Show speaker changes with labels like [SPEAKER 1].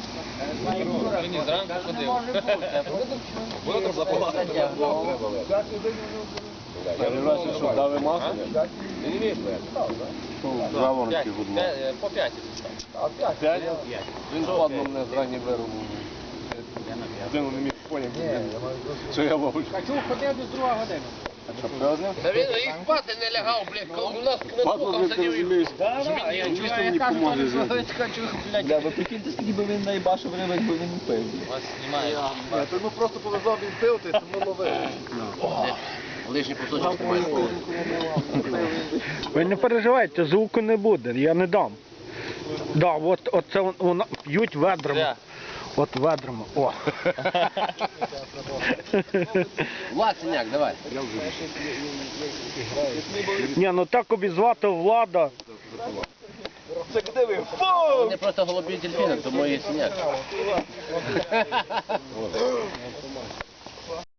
[SPEAKER 1] Сьогодні зранку ходив. Було там заплати.
[SPEAKER 2] Я не бачу, що дали масло. Жаворонки будуть.
[SPEAKER 1] П'ять- По п'яті.
[SPEAKER 2] П'ять? Він падло мене зрані вирвав. Один не міг поняти, що я ловлю.
[SPEAKER 3] Чого ходив до друга година?
[SPEAKER 2] Що, правда?
[SPEAKER 1] Та він і спати не лягав, блядь, коли у нас на
[SPEAKER 2] блядь, ти
[SPEAKER 1] сидів і?
[SPEAKER 3] А кажу, не хочу, блядь.
[SPEAKER 4] Бля, ви прикиньте, скільки би він наїбашив рибок, бо він не пив.
[SPEAKER 1] Вас знімає.
[SPEAKER 2] Тому просто повезло, він пив, ти тому ловив.
[SPEAKER 1] Лишній кусочок тримає.
[SPEAKER 5] Ви не переживайте, звуку не буде, я не дам. Да, от, от це воно п'ють ведрами. От ведрами. О.
[SPEAKER 1] Влад, синяк, давай.
[SPEAKER 5] Ні, ну так обізвати влада.
[SPEAKER 1] Вони просто голубі дельфіни, тому і синяк.